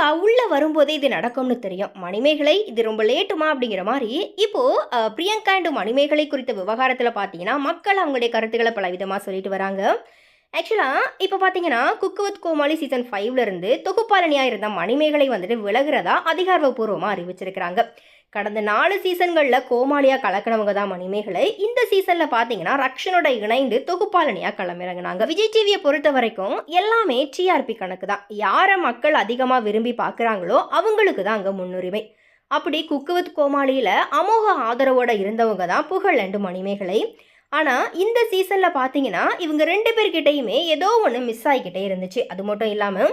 பிரியங்கா உள்ளே வரும்போதே இது நடக்கும்னு தெரியும். மணிமேகலை இது ரொம்ப லேட்டுமா அப்படிங்கிற மாதிரி இப்போது பிரியங்கா அண்ட் மணிமேகலை குறித்த விவகாரத்தில் பார்த்தீங்கன்னா மக்கள் அவங்களுடைய கருத்துக்களை பல விதமாக சொல்லிட்டு வராங்க. ஆக்சுவலாக இப்போ பார்த்தீங்கன்னா குக்கு வித் கோமாளி சீசன் ஃபைவ்லேருந்து தொகுப்பாளனியாக இருந்த மணிமேகலை வந்துட்டு விலகிறதா அதிகாரப்பூர்வமாக அறிவிச்சிருக்கிறாங்க. கடந்த நாலு சீசன்களில் கோமாளியாக கலக்கினவங்க தான் மணிமேகலை. இந்த சீசனில் பார்த்தீங்கன்னா ரக்ஷனோட இணைந்து தொகுப்பாளனியாக களமிறங்கினாங்க. விஜய் டிவியை பொறுத்த வரைக்கும் எல்லாமே டிஆர்பி கணக்கு தான். யாரை மக்கள் அதிகமாக விரும்பி பார்க்குறாங்களோ அவங்களுக்கு தான் அங்கே முன்னுரிமை. அப்படி குக்கு வித் கோமாளியில் அமோக ஆதரவோடு இருந்தவங்க தான் புகழ் அண்டு மணிமேகலை. ஆனால் இந்த சீசனில் பார்த்தீங்கன்னா இவங்க ரெண்டு பேர்கிட்டையுமே ஏதோ ஒன்று மிஸ் ஆகிக்கிட்டே இருந்துச்சு. அது மட்டும் இல்லாமல்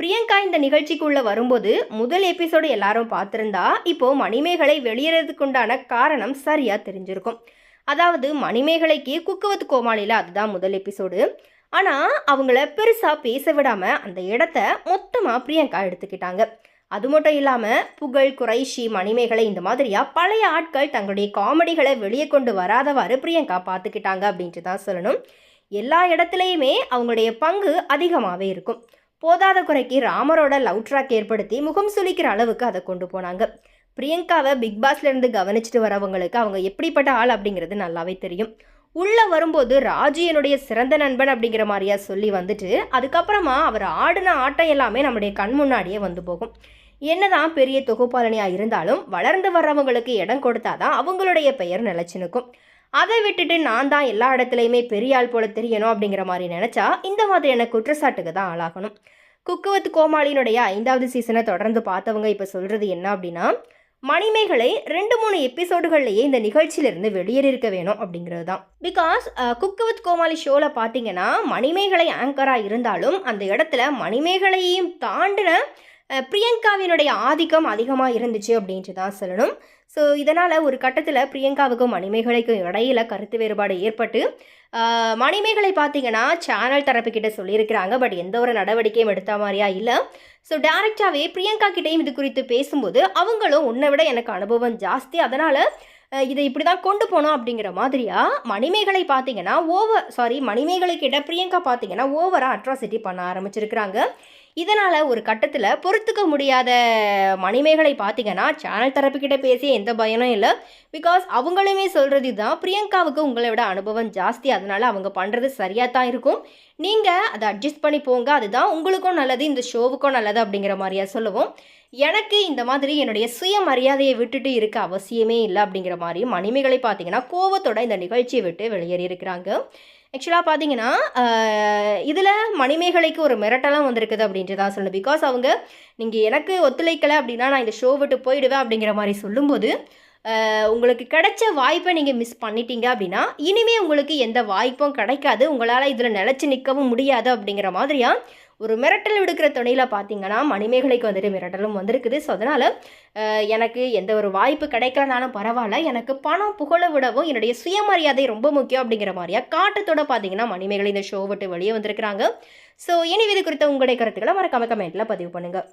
பிரியங்கா இந்த நிகழ்ச்சிக்குள்ளே வரும்போது முதல் எபிசோடு எல்லாரும் பார்த்துருந்தா இப்போ மணிமேகலை வெளியேறதுக்குண்டான காரணம் சரியாக தெரிஞ்சிருக்கும். அதாவது மணிமேகலைக்கு குக்குவத் கோமாளியில் அதுதான் முதல் எபிசோடு ஆனால் அவங்கள பெருசாக பேச விடாமல் அந்த இடத்த மொத்தமாக பிரியங்கா எடுத்துக்கிட்டாங்க. அது மட்டும் இல்லாமல் புகழ் குறைஷி மணிமேகலை இந்த மாதிரியா பழைய ஆட்கள் தங்களுடைய காமெடிகளை வெளியே கொண்டு வராதவாறு பிரியங்கா பார்த்துக்கிட்டாங்க அப்படின்ட்டு தான் சொல்லணும். எல்லா இடத்துலையுமே அவங்களுடைய பங்கு அதிகமாகவே இருக்கும். போதாத குறைக்கு ராமரோட லவ் ட்ராக் ஏற்படுத்தி முகம் சுளிக்கிற அளவுக்கு அதை கொண்டு போனாங்க. பிரியங்காவை பிக் பாஸ்லேருந்து கவனிச்சிட்டு வரவங்களுக்கு அவங்க எப்படிப்பட்ட ஆள் அப்படிங்கிறது நல்லாவே தெரியும். உள்ளே வரும்போது ராஜு என்னுடைய சிறந்த நண்பன் அப்படிங்கிற மாதிரியா சொல்லி வந்துட்டு அதுக்கப்புறமா அவர் ஆடின ஆட்டம் எல்லாமே நம்முடைய கண் முன்னாடியே வந்து போகும். என்னதான் பெரிய தொகுப்பாளனியாக இருந்தாலும் வளர்ந்து வர்றவங்களுக்கு இடம் கொடுத்தாதான் அவங்களுடைய பெயர் நிலச்சி நிற்கும். அதை விட்டுட்டு நான் தான் எல்லா இடத்துலையுமே பெரிய ஆள் போல தெரியணும் அப்படிங்கிற மாதிரி நினச்சா இந்த மாதிரியான குற்றச்சாட்டுக்கு தான் ஆளாகணும். குக்குவத் கோமாளியினுடைய ஐந்தாவது சீசனை தொடர்ந்து பார்த்தவங்க இப்போ சொல்கிறது என்ன அப்படின்னா மணிமேகலை ரெண்டு மூணு எபிசோடுகள்லையே இந்த நிகழ்ச்சியிலிருந்து வெளியேறியிருக்க வேணும் அப்படிங்கிறது தான் பிகாஸ் குக்கு வித் கோமாளி ஷோவில் பார்த்தீங்கன்னா மணிமேகலை ஆங்கராக இருந்தாலும் அந்த இடத்துல மணிமேகலையையும் தாண்டின பிரியங்காவினுடைய ஆதிக்கம் அதிகமாக இருந்துச்சு அப்படின்ட்டு தான் சொல்லணும். ஸோ இதனால் ஒரு கட்டத்தில் பிரியங்காவுக்கும் மணிமேகலைக்கும் இடையில கருத்து வேறுபாடு ஏற்பட்டு மணிமேகலை பார்த்தீங்கன்னா சேனல் தரப்புக்கிட்ட சொல்லியிருக்கிறாங்க. பட் எந்த ஒரு நடவடிக்கையும் எடுத்த மாதிரியா இல்லை. ஸோ டேரெக்டாகவே பிரியங்கா கிட்டேயும் இது குறித்து பேசும்போது அவங்களும் உன்னை விட எனக்கு அனுபவம் ஜாஸ்தி. அதனால் இதை இப்படி தான் கொண்டு போனோம் அப்படிங்கிற மாதிரியா? மணிமேகலை பார்த்தீங்கன்னா ஓவர் சாரி மணிமேகலை கிட்ட பிரியங்கா பார்த்தீங்கன்னா ஓவராக அட்ராசிட்டி பண்ண ஆரம்பிச்சிருக்கிறாங்க. இதனால் ஒரு கட்டத்தில் பொறுத்துக்க முடியாத மணிமேகலை பார்த்தீங்கன்னா சேனல் தரப்புக்கிட்ட பேசி எந்த பயனும் இல்லை. பிகாஸ் அவங்களுமே சொல்கிறது தான் பிரியங்காவுக்கு உங்களை விட அனுபவம் ஜாஸ்தி. அதனால் அவங்க பண்ணுறது சரியாக தான் இருக்கும். நீங்கள் அதை அட்ஜஸ்ட் பண்ணி போங்க. அதுதான் உங்களுக்கும் நல்லது இந்த ஷோவுக்கும் நல்லது அப்படிங்கிற மாதிரியா சொல்லுவோம். எனக்கு இந்த மாதிரி என்னுடைய சுயமரியாதையை விட்டுட்டு இருக்க அவசியமே இல்லை அப்படிங்கிற மாதிரி மணிமேகலை பார்த்தீங்கன்னா கோவத்தோட இந்த நிகழ்ச்சியை விட்டு வெளியேறி இருக்கிறாங்க ஆக்சுவலாக பார்த்தீங்கன்னா இதில் மணிமேகலைக்கு ஒரு மிரட்டலாம் வந்திருக்குது அப்படின்ட்டு தான் சொல்லணும். பிகாஸ் அவங்க நீங்கள் எனக்கு ஒத்துழைக்கலை அப்படின்னா நான் இந்த ஷோ விட்டு போயிடுவேன் அப்படிங்கிற மாதிரி சொல்லும்போது உங்களுக்கு கிடைச்ச வாய்ப்பை நீங்கள் மிஸ் பண்ணிட்டீங்க அப்படின்னா இனிமே உங்களுக்கு எந்த வாய்ப்பும் கிடைக்காது. உங்களால் இதில் நிலச்சி நிற்கவும் முடியாது அப்படிங்கிற மாதிரியா? ஒரு மிரட்டல் விடுக்கிற துணையில் பார்த்தீங்கன்னா மணிமேகலைக்கு வந்துட்டு மிரட்டலும் வந்திருக்குது. ஸோ அதனால் எனக்கு எந்த ஒரு வாய்ப்பு கிடைக்கலனாலும் பரவாயில்ல. எனக்கு பணம் புகழ விடவும் என்னுடைய சுயமரியாதை ரொம்ப முக்கியம் அப்படிங்கிற மாதிரியா? காட்டத்தோட பார்த்தீங்கன்னா மணிமேகலை இந்த ஷோ விட்டு வெளியே வந்திருக்கிறாங்க. ஸோ இனி இது குறித்த உங்களுடைய கருத்துக்களை மறக்காம கமெண்ட்டில் பதிவு பண்ணுங்கள்